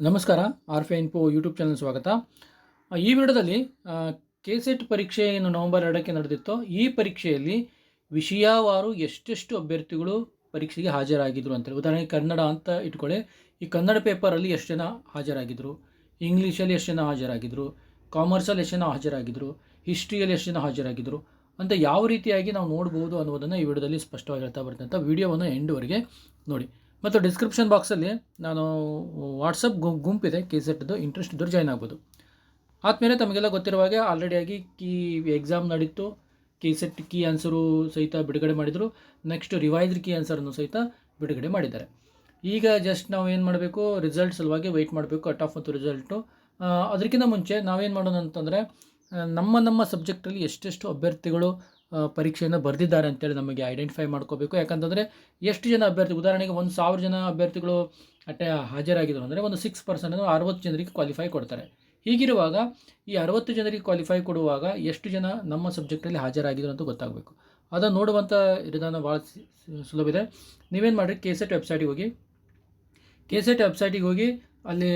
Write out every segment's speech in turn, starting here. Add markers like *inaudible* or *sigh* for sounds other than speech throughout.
ನಮಸ್ಕಾರ ಆರ್ ಫೆ info YouTube channel ಸ್ವಾಗತ ಈ ವಿಡಿಯೋದಲ್ಲಿ ಕೆ ಸೆಟ್ ಪರೀಕ್ಷೆ ಏನು ನವೆಂಬರ್ ಎರಡಕ್ಕೆ ನಡೆದಿತ್ತೋ. ಈ ಪರೀಕ್ಷೆಯಲ್ಲಿ ವಿಷಯವಾರು ಎಷ್ಟೆಷ್ಟು ಅಭ್ಯರ್ಥಿಗಳು ಪರೀಕ್ಷೆಗೆ ಹಾಜರಾಗಿದ್ರು ಅಂತೇಳಿ ಉದಾಹರಣೆಗೆ ಕನ್ನಡ ಅಂತ ಇಟ್ಕೊಳ್ಳಿ. ಈ ಕನ್ನಡ ಪೇಪರಲ್ಲಿ ಎಷ್ಟು ಜನ ಹಾಜರಾಗಿದ್ದರು ಇಂಗ್ಲೀಷಲ್ಲಿ ಎಷ್ಟು ಜನ ಹಾಜರಾಗಿದ್ದರು ಕಾಮರ್ಸಲ್ಲಿ ಎಷ್ಟು ಜನ ಹಾಜರಾಗಿದ್ದರು ಹಿಸ್ಟ್ರಿಯಲ್ಲಿ ಎಷ್ಟು ಜನ ಹಾಜರಾಗಿದ್ದರು ಅಂತ ಯಾವ ರೀತಿಯಾಗಿ ನಾವು ನೋಡ್ಬೋದು ಅನ್ನೋದನ್ನು ಈ ವಿಡಿಯೋದಲ್ಲಿ ಸ್ಪಷ್ಟವಾಗಿ ಹೇಳ್ತಾ ಬರ್ತಂಥ ವಿಡಿಯೋವನ್ನು ಎಂಡ್ವರೆಗೆ ನೋಡಿ. ಮತ್ತು ಡಿಸ್ಕ್ರಿಪ್ಷನ್ ಬಾಕ್ಸಲ್ಲಿ ನಾನು ವಾಟ್ಸಪ್ ಗುಂಪಿದೆ ಕೆ ಸೆಟ್ದು ಇಂಟ್ರೆಸ್ಟ್ ಇದ್ದರೂ ಜಾಯ್ನ್ ಆಗ್ಬೋದು. ಆದಮೇಲೆ ತಮಗೆಲ್ಲ ಗೊತ್ತಿರುವ ಹಾಗೆ ಆಲ್ರೆಡಿಯಾಗಿ ಕೀ ಎಕ್ಸಾಮ್ ನಡೀತು. ಕೀ ಸೆಟ್ ಕೀ ಆನ್ಸರು ಸಹಿತ ಬಿಡುಗಡೆ ಮಾಡಿದರು. ನೆಕ್ಸ್ಟ್ ರಿವೈಸ್ಡ್ ಕೀ ಆನ್ಸರನ್ನು ಸಹಿತ ಬಿಡುಗಡೆ ಮಾಡಿದ್ದಾರೆ. ಈಗ ಜಸ್ಟ್ ನಾವು ಏನು ಮಾಡಬೇಕು? ರಿಸಲ್ಟ್ ಸಲುವಾಗಿ ವೆಯ್ಟ್ ಮಾಡಬೇಕು ಕಟ್ ಆಫ್ ಮತ್ತು ರಿಸಲ್ಟು ಅದಕ್ಕಿಂತ ಮುಂಚೆ ನಾವೇನು ಮಾಡೋಣ ಅಂತಂದರೆ ನಮ್ಮ ನಮ್ಮ ಸಬ್ಜೆಕ್ಟಲ್ಲಿ ಎಷ್ಟೆಷ್ಟು ಅಭ್ಯರ್ಥಿಗಳು ಪರೀಕ್ಷೆಯನ್ನು ಬರೆದಿದ್ದಾರೆ ಅಂತೇಳಿ ನಮಗೆ ಐಡೆಂಟಿಫೈ ಮಾಡ್ಕೋಬೇಕು. ಯಾಕಂತಂದರೆ ಎಷ್ಟು ಜನ ಅಭ್ಯರ್ಥಿ, ಉದಾಹರಣೆಗೆ ಒಂದು ಸಾವಿರ ಜನ ಅಭ್ಯರ್ಥಿಗಳು ಅಟ್ಟೆ ಹಾಜರಾಗಿದ್ರು ಅಂದರೆ ಒಂದು ಸಿಕ್ಸ್ ಪರ್ಸೆಂಟ್ ಅಂದರೆ ಅರವತ್ತು ಜನರಿಗೆ ಕ್ವಾಲಿಫೈ ಕೊಡ್ತಾರೆ. ಹೀಗಿರುವಾಗ ಈ ಅರವತ್ತು ಜನರಿಗೆ ಕ್ವಾಲಿಫೈ ಕೊಡುವಾಗ ಎಷ್ಟು ಜನ ನಮ್ಮ ಸಬ್ಜೆಕ್ಟಲ್ಲಿ ಹಾಜರಾಗಿದ್ರು ಅಂತ ಗೊತ್ತಾಗಬೇಕು. ಅದನ್ನು ನೋಡುವಂಥ ವಿಧಾನ ಭಾಳ ಸುಲಭ ಇದೆ. ನೀವೇನು ಮಾಡಿರಿ ಕೆ ಸೆಟ್ ವೆಬ್ಸೈಟಿಗೆ ಹೋಗಿ. ಕೆ ಸೆಟ್ ವೆಬ್ಸೈಟಿಗೆ ಹೋಗಿ ಅಲ್ಲಿ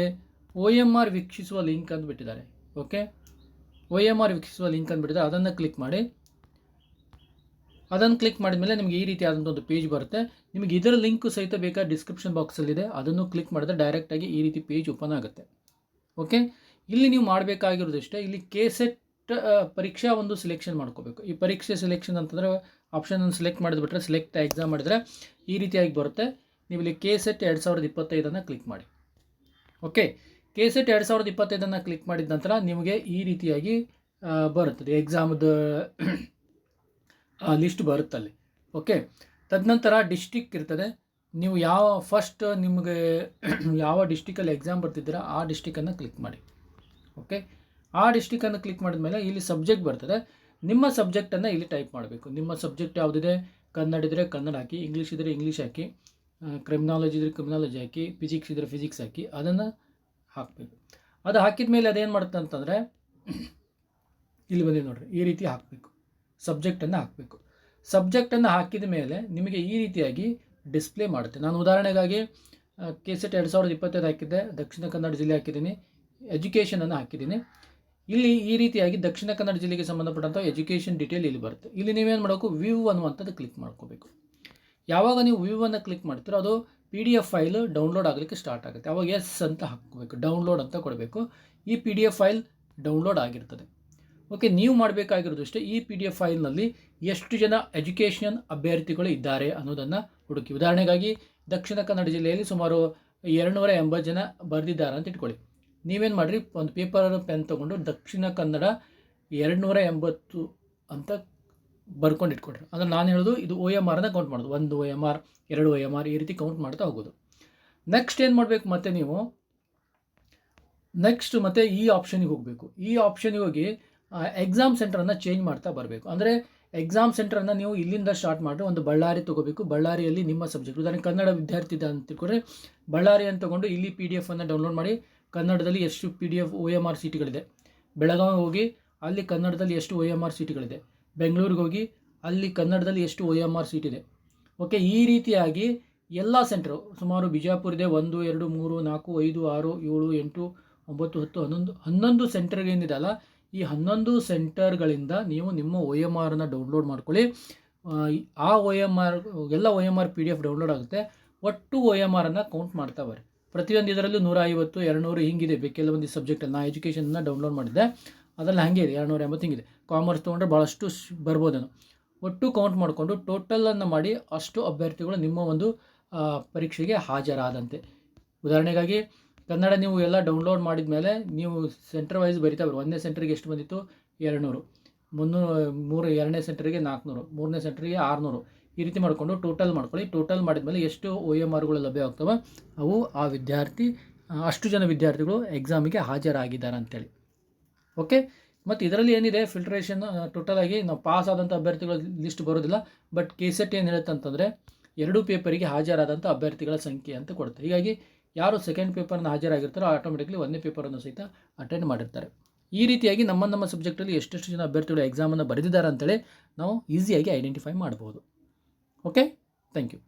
ಒ ಎಂ ಆರ್ ವೀಕ್ಷಿಸುವ ಲಿಂಕ್ ಅಂತ ಬಿಟ್ಟಿದ್ದಾರೆ ಓಕೆ ಒ ಎಂ ಆರ್ ವೀಕ್ಷಿಸುವ ಲಿಂಕ್ ಅಂತ ಬಿಟ್ಟಿದ್ದಾರೆ ಅದನ್ನು ಕ್ಲಿಕ್ ಮಾಡಿ. ಅದನ್ನು ಕ್ಲಿಕ್ ಮಾಡಿದ್ಮೇಲೆ ನಿಮಗೆ ಈ ರೀತಿಯಾದಂಥ ಒಂದು ಪೇಜ್ ಬರುತ್ತೆ. ನಿಮಗೆ ಇದರ ಲಿಂಕ್ ಸಹಿತ ಬೇಕಾ ಡಿಸ್ಕ್ರಿಪ್ಷನ್ ಬಾಕ್ಸಲ್ಲಿದೆ ಅದನ್ನು ಕ್ಲಿಕ್ ಮಾಡಿದ್ರೆ ಡೈರೆಕ್ಟಾಗಿ ಈ ರೀತಿ ಪೇಜ್ ಓಪನ್ ಆಗುತ್ತೆ. ಓಕೆ ಇಲ್ಲಿ ನೀವು ಮಾಡಬೇಕಾಗಿರೋದಿಷ್ಟೇ, ಇಲ್ಲಿ ಕೆ ಸೆಟ್ ಪರೀಕ್ಷಾ ಒಂದು ಸೆಲೆಕ್ಷನ್ ಮಾಡ್ಕೋಬೇಕು. ಈ ಪರೀಕ್ಷೆ ಸೆಲೆಕ್ಷನ್ ಅಂತಂದರೆ ಆಪ್ಷನನ್ನು ಸೆಲೆಕ್ಟ್ ಮಾಡಿದ್ಬಿಟ್ರೆ ಸೆಲೆಕ್ಟ್ ಎಕ್ಸಾಮ್ ಮಾಡಿದರೆ ಈ ರೀತಿಯಾಗಿ ಬರುತ್ತೆ. ನೀವು ಇಲ್ಲಿ ಕೆ ಸೆಟ್ ಎರಡು ಸಾವಿರದ ಇಪ್ಪತ್ತೈದನ್ನು ಕ್ಲಿಕ್ ಮಾಡಿ. ಓಕೆ ಕೆ ಸೆಟ್ ಎರಡು ಸಾವಿರದ ಇಪ್ಪತ್ತೈದನ್ನು ಕ್ಲಿಕ್ ಮಾಡಿದ ನಂತರ ನಿಮಗೆ ಈ ರೀತಿಯಾಗಿ ಬರುತ್ತದೆ ಎಕ್ಸಾಮ್ದು ಲಿಸ್ಟ್ ಬರುತ್ತಲ್ಲಿ. ಓಕೆ ತದನಂತರ ಡಿಸ್ಟಿಕ್ ಇರ್ತದೆ. ನೀವು ಯಾವ ಫಸ್ಟ್ ನಿಮಗೆ *clears throat* ಯಾವ ಡಿಸ್ಟಿಕಲ್ಲಿ ಎಕ್ಸಾಮ್ ಬರ್ತಿದ್ದೀರಾ, ಆ ಡಿಸ್ಟಿಕನ್ನು ಕ್ಲಿಕ್ ಮಾಡಿ. ಓಕೆ ಆ ಡಿಸ್ಟಿಕನ್ನು ಕ್ಲಿಕ್ ಮಾಡಿದ ಮೇಲೆ ಇಲ್ಲಿ ಸಬ್ಜೆಕ್ಟ್ ಬರ್ತದೆ. ನಿಮ್ಮ ಸಬ್ಜೆಕ್ಟನ್ನು ಇಲ್ಲಿ ಟೈಪ್ ಮಾಡಬೇಕು. ನಿಮ್ಮ ಸಬ್ಜೆಕ್ಟ್ ಯಾವುದಿದೆ? ಕನ್ನಡ ಇದ್ದರೆ ಕನ್ನಡ ಹಾಕಿ ಇಂಗ್ಲೀಷ್ ಇದ್ದರೆ ಇಂಗ್ಲೀಷ್ ಹಾಕಿ ಕ್ರಿಮಿನಾಲಜಿ ಇದ್ದರೆ ಕ್ರಿಮಿನಾಲಜಿ ಹಾಕಿ ಫಿಸಿಕ್ಸ್ ಇದ್ದರೆ ಫಿಸಿಕ್ಸ್ ಹಾಕಿ, ಅದನ್ನು ಹಾಕಬೇಕು. ಅದು ಹಾಕಿದ ಮೇಲೆ ಅದೇನು ಮಾಡುತ್ತೆ ಅಂತಂದರೆ, ಇಲ್ಲಿ ಬಂದಿದೆ ನೋಡಿರಿ, ಈ ರೀತಿ ಹಾಕಬೇಕು. ಸಬ್ಜೆಕ್ಟನ್ನು ಹಾಕಬೇಕು. ಸಬ್ಜೆಕ್ಟನ್ನು ಹಾಕಿದ ಮೇಲೆ ನಿಮಗೆ ಈ ರೀತಿಯಾಗಿ ಡಿಸ್ಪ್ಲೇ ಮಾಡುತ್ತೆ. ನಾನು ಉದಾಹರಣೆಗಾಗಿ ಕೆ ಸೆಟ್ ಎರಡು ಸಾವಿರದ ಇಪ್ಪತ್ತೈದು ಹಾಕಿದ್ದೆ, ದಕ್ಷಿಣ ಕನ್ನಡ ಜಿಲ್ಲೆ ಹಾಕಿದ್ದೀನಿ, ಎಜುಕೇಷನನ್ನು ಹಾಕಿದ್ದೀನಿ. ಇಲ್ಲಿ ಈ ರೀತಿಯಾಗಿ ದಕ್ಷಿಣ ಕನ್ನಡ ಜಿಲ್ಲೆಗೆ ಸಂಬಂಧಪಟ್ಟಂಥ ಎಜುಕೇಷನ್ ಡೀಟೇಲ್ ಇಲ್ಲಿ ಬರುತ್ತೆ. ಇಲ್ಲಿ ನೀವೇನು ಮಾಡಬೇಕು? ವ್ಯೂ ಅನ್ನುವಂಥದ್ದು ಕ್ಲಿಕ್ ಮಾಡ್ಕೋಬೇಕು. ಯಾವಾಗ ನೀವು ವ್ಯೂ ಅನ್ನು ಕ್ಲಿಕ್ ಮಾಡ್ತೀರೋ ಅದು P D F file download ಆಗಲಿಕ್ಕೆ ಸ್ಟಾರ್ಟ್ ಆಗುತ್ತೆ. ಅವಾಗ ಎಸ್ ಅಂತ ಹಾಕ್ಕೋಬೇಕು ಡೌನ್ಲೋಡ್ ಅಂತ ಕೊಡಬೇಕು. ಈ P D F file download ಆಗಿರ್ತದೆ. ಓಕೆ, ನೀವು ಮಾಡಬೇಕಾಗಿರೋದು ಅಷ್ಟೇ, ಈ ಪಿ ಡಿ ಎಫ್ ಫೈಲ್ನಲ್ಲಿ ಎಷ್ಟು ಜನ ಎಜುಕೇಷನ್ ಅಭ್ಯರ್ಥಿಗಳು ಇದ್ದಾರೆ ಅನ್ನೋದನ್ನು ಹುಡುಕಿ. ಉದಾಹರಣೆಗಾಗಿ, ದಕ್ಷಿಣ ಕನ್ನಡ ಜಿಲ್ಲೆಯಲ್ಲಿ ಸುಮಾರು ಎರಡುನೂರ ಎಂಬತ್ತು ಜನ ಬರೆದಿದ್ದಾರೆ ಅಂತ ಇಟ್ಕೊಳ್ಳಿ. ನೀವೇನು ಮಾಡಿರಿ, ಒಂದು ಪೇಪರ್ ಪೆನ್ ತೊಗೊಂಡು ದಕ್ಷಿಣ ಕನ್ನಡ ಎರಡುನೂರ ಎಂಬತ್ತು ಅಂತ ಬರ್ಕೊಂಡು ಇಟ್ಕೊಡ್ರಿ. ಅಂದರೆ ನಾನು ಹೇಳೋದು, ಇದು ಒ ಎಂ ಆರ್ನ ಕೌಂಟ್ ಮಾಡೋದು. ಒಂದು ಒ ಎಂ ಆರ್ ಎರಡು ಒ ಎಂ ಆರ್ ಈ ರೀತಿ ಕೌಂಟ್ ಮಾಡ್ತಾ ಹೋಗೋದು. ನೆಕ್ಸ್ಟ್ ಏನು ಮಾಡಬೇಕು ಮತ್ತೆ ನೀವು? ನೆಕ್ಸ್ಟ್ ಮತ್ತೆ ಈ ಆಪ್ಷನಿಗೆ ಹೋಗಬೇಕು. ಈ ಆಪ್ಷನಿಗೆ ಹೋಗಿ ಎಕ್ಸಾಮ್ ಸೆಂಟರನ್ನು ಚೇಂಜ್ ಮಾಡ್ತಾ ಬರಬೇಕು. ಅಂದರೆ ಎಕ್ಸಾಮ್ ಸೆಂಟರನ್ನು ನೀವು ಇಲ್ಲಿಂದ ಸ್ಟಾರ್ಟ್ ಮಾಡಿ ಒಂದು ಬಳ್ಳಾರಿ ತೊಗೋಬೇಕು. ಬಳ್ಳಾರಿಯಲ್ಲಿ ನಿಮ್ಮ ಸಬ್ಜೆಕ್ಟ್ ಉದಾಹರಣೆ ಕನ್ನಡ ವಿದ್ಯಾರ್ಥಿ ಇದೆ ಅಂತ ತಿಳ್ಕೊಂಡ್ರೆ ಅಂತ ತೊಗೊಂಡು ಇಲ್ಲಿ ಪಿ ಡಿ ಎಫನ್ನು ಡೌನ್ಲೋಡ್ ಮಾಡಿ ಕನ್ನಡದಲ್ಲಿ ಎಷ್ಟು P D F O M R ಸೀಟ್ಗಳಿದೆ Belagavi ಹೋಗಿ ಅಲ್ಲಿ ಕನ್ನಡದಲ್ಲಿ ಎಷ್ಟು ಒ ಎಂ ಆರ್ ಸೀಟ್ಗಳಿದೆ ಬೆಂಗಳೂರಿಗೆ ಹೋಗಿ ಅಲ್ಲಿ ಕನ್ನಡದಲ್ಲಿ ಎಷ್ಟು ಒ ಎಂ ಆರ್ ಸೀಟ್ ಇದೆ. ಓಕೆ ಈ ರೀತಿಯಾಗಿ ಎಲ್ಲ ಸೆಂಟ್ರು ಸುಮಾರು ಬಿಜಾಪುರ ಇದೆ ಒಂದು, ಎರಡು, ಮೂರು, ನಾಲ್ಕು, ಐದು, ಆರು, ಏಳು, ಎಂಟು, ಒಂಬತ್ತು, ಹತ್ತು, ಹನ್ನೊಂದು ಹನ್ನೊಂದು ಸೆಂಟರ್ಗೆ ಏನಿದೆಯಲ್ಲ ಈ ಹನ್ನೊಂದು ಸೆಂಟರ್ಗಳಿಂದ ನೀವು ನಿಮ್ಮ ಒ ಎಂ ಆರನ್ನು ಡೌನ್ಲೋಡ್ ಮಾಡ್ಕೊಳ್ಳಿ. ಆ, ಒ ಎಂ ಆರ್ ಎಲ್ಲ O M R P D F download ಆಗುತ್ತೆ. ಒಟ್ಟು ಒ ಎಂ ಆರನ್ನು ಕೌಂಟ್ ಮಾಡ್ತಾ ಬರ್ರಿ. ಪ್ರತಿಯೊಂದು ಇದರಲ್ಲೂ ನೂರ ಐವತ್ತು ಎರಡುನೂರು ಹಿಂಗಿದೆ ಬೆ- ಕೆಲವೊಂದು ಸಬ್ಜೆಕ್ಟಲ್ಲಿ. ನಾ ಎಜುಕೇಷನ್ನ ಡೌನ್ಲೋಡ್ ಮಾಡಿದ್ದೆ. ಅದರಲ್ಲಿ ಹಾಗೆ ಇದೆ ಎರಡುನೂರ ಎಂಬತ್ತು ಹಿಂಗಿದೆ. ಕಾಮರ್ಸ್ ತೊಗೊಂಡ್ರೆ ಭಾಳಷ್ಟು ಶ್- ಬರ್ಬೋದೇನೋ. ಒಟ್ಟು ಕೌಂಟ್ ಮಾಡಿಕೊಂಡು ಟೋಟಲನ್ನು ಮಾಡಿ ಅಷ್ಟು ಅಭ್ಯರ್ಥಿಗಳು ನಿಮ್ಮ ಒಂದು ಪರೀಕ್ಷೆಗೆ ಹಾಜರಾದಂತೆ. ಉದಾಹರಣೆಗಾಗಿ ಕನ್ನಡ ನೀವು ಎಲ್ಲ ಡೌನ್ಲೋಡ್ ಮಾಡಿದ ಮೇಲೆ ನೀವು ಸೆಂಟರ್ ವೈಸ್ ಬರಿತಾ ಬರು ಒಂದನೇ ಸೆಂಟ್ರಿಗೆ ಎಷ್ಟು ಬಂದಿತ್ತು? ಎರಡುನೂರು. ಮುನ್ನೂರು, ಮೂರು, ಎರಡನೇ ಸೆಂಟ್ರಿಗೆ ನಾಲ್ಕುನೂರು. ಮೂರನೇ ಸೆಂಟ್ರಿಗೆ ಆರುನೂರು. ಈ ರೀತಿ ಮಾಡಿಕೊಂಡು ಟೋಟಲ್ ಮಾಡ್ಕೊಳ್ಳಿ. ಟೋಟಲ್ ಮಾಡಿದ ಮೇಲೆ ಎಷ್ಟು ಒ ಎಂ ಆರ್ಗಳು ಲಭ್ಯ ಆಗ್ತವೆ ಅವು ಆ ವಿದ್ಯಾರ್ಥಿ, ಅಷ್ಟು ಜನ ವಿದ್ಯಾರ್ಥಿಗಳು ಎಕ್ಸಾಮಿಗೆ ಹಾಜರಾಗಿದ್ದಾರೆ ಅಂತೇಳಿ. ಓಕೆ ಮತ್ತು ಇದರಲ್ಲಿ ಏನಿದೆ? ಫಿಲ್ಟ್ರೇಷನ್ ಟೋಟಲಾಗಿ ನಾವು ಪಾಸ್ ಆದಂಥ ಅಭ್ಯರ್ಥಿಗಳ ಲಿಸ್ಟ್ ಬರೋದಿಲ್ಲ. ಬಟ್ ಕೆ ಸೆಟ್ ಏನು ಹೇಳುತ್ತಂತಂದರೆ ಎರಡೂ ಪೇಪರಿಗೆ ಹಾಜರಾದಂಥ ಅಭ್ಯರ್ಥಿಗಳ ಸಂಖ್ಯೆ ಅಂತ ಕೊಡುತ್ತೆ. ಹೀಗಾಗಿ ಯಾರು ಸೆಕೆಂಡ್ ಪೇಪರ್ನ ಹಾಜರಾಗಿರ್ತಾರೋ ಆಟೋಮೆಟಿಕ್ಲಿ ಒಂದೇ ಪೇಪರನ್ನು ಸಹಿತ ಅಟೆಂಡ್ ಮಾಡಿರ್ತಾರೆ. ಈ ರೀತಿಯಾಗಿ ನಮ್ಮ ನಮ್ಮ ಸಬ್ಜೆಕ್ಟಲ್ಲಿ ಎಷ್ಟೆಷ್ಟು ಜನ ಅಭ್ಯರ್ಥಿಗಳು ಎಕ್ಸಾಮನ್ನು ಬರೆದಿದ್ದಾರೆ ಅಂತೇಳಿ ನಾವು ಈಸಿಯಾಗಿ ಐಡೆಂಟಿಫೈ ಮಾಡ್ಬೋದು. Okay thank you